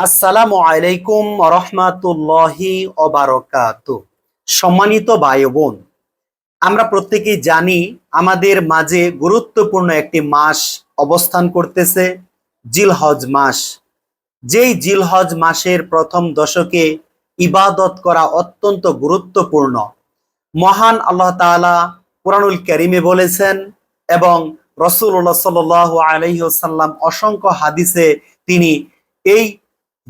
আসসালামু আলাইকুম রহমাতুল্লাহি অবারকাত সম্মানিত ভাই বোন, আমরা প্রত্যেকেই জানি আমাদের মাঝে গুরুত্বপূর্ণ একটি মাস অবস্থান করতেছে, জিলহজ মাস। যেই জিলহজ মাসের প্রথম দশকে ইবাদত করা অত্যন্ত গুরুত্বপূর্ণ। মহান আল্লাহ তাআলা কোরআনুল করিমে বলেছেন এবং রসুল্লাহ সাল আলহিহসাল্লাম অসংখ্য হাদিসে তিনি এই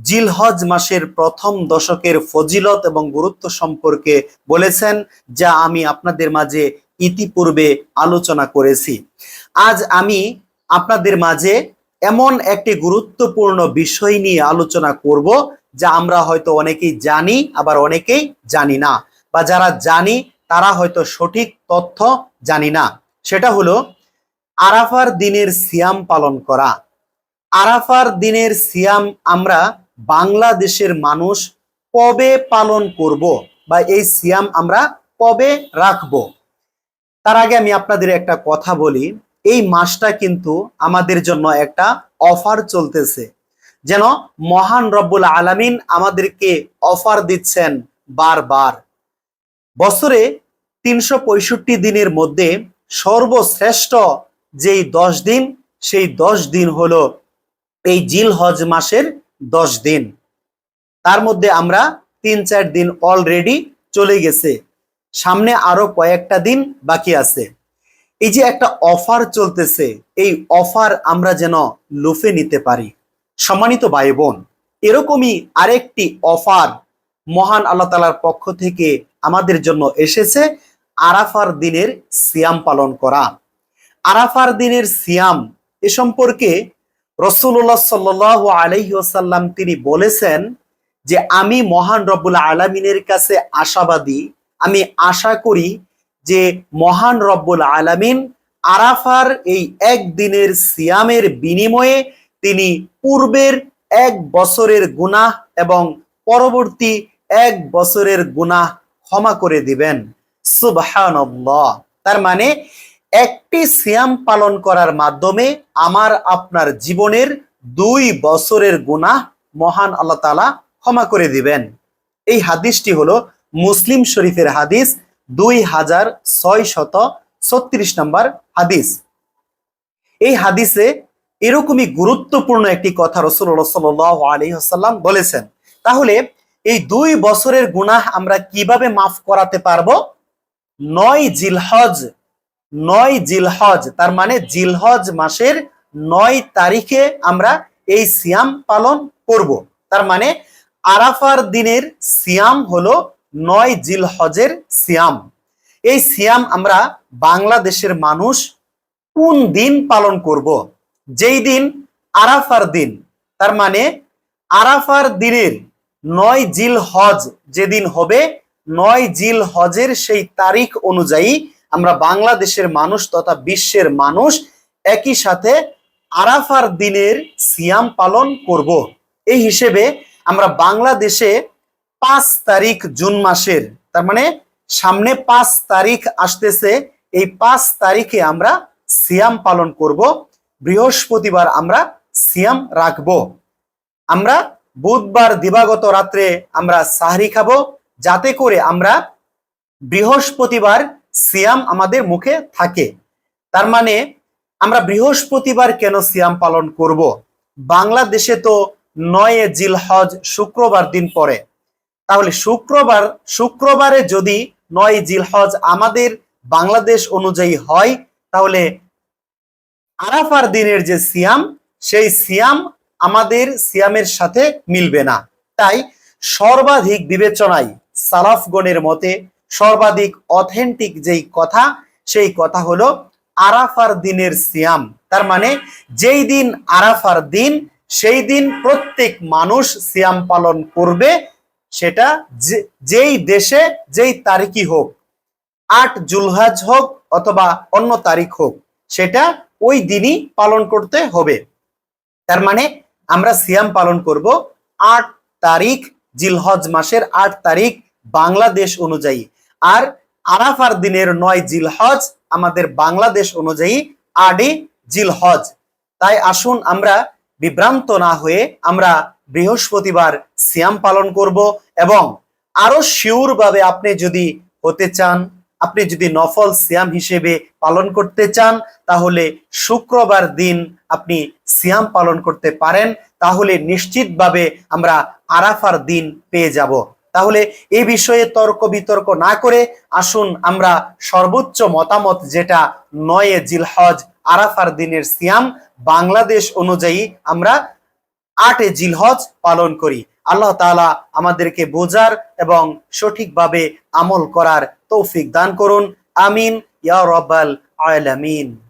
জিলহজ মাসের প্রথম দশকের ফজিলত এবং গুরুত্ব সম্পর্কে বলেছেন, যা আমি আপনাদের মাঝে ইতিপূর্বে আলোচনা করেছি। আজ আমি আপনাদের মাঝে এমন একটি গুরুত্বপূর্ণ বিষয় নিয়ে আলোচনা করব, যা আমরা হয়তো অনেকেই জানি, আবার অনেকেই জানি না। বা যারা জানি, তারা হয়তো সঠিক তথ্য জানি না। সেটা হলো, আরাফার দিনের সিয়াম পালন করা। আরাফার দিনের সিয়াম আমরা বাংলাদেশের মানুষ কবে পালন করব বা এই সিয়াম আমরা কবে রাখব? তার আগে আমি আপনাদের একটা কথা বলি, এই মাসটা কিন্তু আমাদের জন্য একটা অফার চলতেছে। যেন মহান রব্বুল আলামিন আমাদেরকে অফার দিচ্ছেন বারবার। বছরে তিনশো পঁয়ষট্টি দিনের মধ্যে সর্বশ্রেষ্ঠ যেই দশ দিন, সেই দশ দিন হলো এই জিল হজ মাসের দশ দিন। তার মধ্যে আমরা তিন, চার দিন অলরেডি চলে গেছে। সামনে আরও কয়েকটা দিন বাকি আছে। এই যে একটা অফার চলতেছে, এই অফার আমরা যেন লুফে নিতে পারি। সম্মানিত ভাই বোন এরকমই আরেকটি অফার মহান আল্লাহ তালার পক্ষ থেকে আমাদের জন্য এসেছে আরাফার দিনের সিয়াম পালন করা। আরাফার দিনের সিয়াম এ সম্পর্কে রসুল্লাহ সাল্ল আলহিসাল্লাম তিনি বলেছেন যে আমি মহান রব্বুল আলমিনের কাছে আশাবাদী। আমি আশা করি যে মহান রব্বুল আলামিন আরাফার এই একদিনের সিয়ামের বিনিময়ে তিনি পূর্বের এক বছরের গুনাহ এবং পরবর্তী এক বছরের গুনাহ ক্ষমা করে দিবেন। সুবহানাল্লাহ। তার মানে একটি সিয়াম পালন করার মাধ্যমে আমার আপনার জীবনের দুই বছরের গুনাহ মহান আল্লাহ তালা ক্ষমা করে দিবেন। এই হাদিসটি হলো মুসলিম শরীফের হাদিস দুই হাজার ছয় শত ছত্রিশ নম্বর হাদিস। এই হাদিসে এরকমই গুরুত্বপূর্ণ একটি কথা রসুল্লাহ সাল বলেছেন। তাহলে এই দুই বছরের গুনাহ আমরা কীভাবে মাফ করাতে পারব? নয় জিলহজ নয় জিলহজ, তার মানে জিলহজ মাসের নয় তারিখে আমরা এই সিয়াম পালন করব। তার মানে আরাফার দিনের সিয়াম হলো নয় জিলহজের সিয়াম। এই সিয়াম আমরা বাংলাদেশের মানুষ কোন দিন পালন করব? যেই দিন আরাফার দিন, তার মানে আরাফার দিনের নয় জিল হজ যেদিন হবে, নয় জিল হজের সেই তারিখ অনুযায়ী আমরা বাংলাদেশের মানুষ তথা বিশ্বের মানুষ একই সাথে আরাফার দিনের সিয়াম পালন করব। এই হিসেবে আমরা বাংলাদেশে পাঁচ তারিখ জুন মাসের, তার মানে সামনে পাঁচ তারিখ আসতেছে, এই পাঁচ তারিখে আমরা সিয়াম পালন করব। বৃহস্পতিবার আমরা সিয়াম রাখব। আমরা বুধবার দিবাগত রাত্রে আমরা সাহরি খাব। যাতে করে আমরা বৃহস্পতিবার সিয়াম আমাদের মুখে থাকে। তার মানে আমরা বৃহস্পতিবার কেন সিয়াম পালন করব? বাংলাদেশে তো নয় জিলহজ শুক্রবার দিন পরে তাহলে শুক্রবার, শুক্রবারে যদি নয় জিলহজ আমাদের বাংলাদেশ অনুযায়ী হয়, তাহলে আরাফার দিনের যে সিয়াম, সেই সিয়াম আমাদের সিয়ামের সাথে মিলবে না। তাই সর্বাধিক বিবেচনায় সালাফগণের মতে সর্বাধিক অথেন্টিক যেই কথা, সেই কথা হলো আরাফার দিনের সিয়াম। তার মানে যেই দিন আরাফার দিন, সেই দিন প্রত্যেক মানুষ সিয়াম পালন করবে, সেটা যেই দেশে যেই তারিখই হোক, আট জুলহাজ হোক অথবা অন্য তারিখ হোক, সেটা ওই দিনই পালন করতে হবে। তার মানে আমরা সিয়াম পালন করব আট তারিখ, জিলহজ মাসের আট তারিখ বাংলাদেশ অনুযায়ী। আর আরাফার দিনের নয় জিলহজ আমাদের বাংলাদেশ অনুযায়ী আডি জিলহজ তাই আসুন আমরা বিভ্রান্ত না হয়ে আমরা বৃহস্পতিবার সিয়াম পালন করব এবং আরও শিওর ভাবে আপনি যদি হতে চান, আপনি যদি নফল সিয়াম হিসেবে পালন করতে চান, তাহলে শুক্রবার দিন আপনি সিয়াম পালন করতে পারেন। তাহলে নিশ্চিতভাবে আমরা আরাফার দিন পেয়ে যাব। তাহলে এই বিষয়ে তর্ক বিতর্ক না করে আসুন আমরা সর্বোচ্চ মতামত যেটা নয়ে জিলহজ আরাফার দিনের সিয়াম বাংলাদেশ অনুযায়ী আমরা আটে জিলহজ পালন করি। আল্লাহ তাআলা আমাদেরকে বোঝার এবং সঠিকভাবে আমল করার তৌফিক দান করুন। আমিন। ইয়া রব্বাল আলামিন।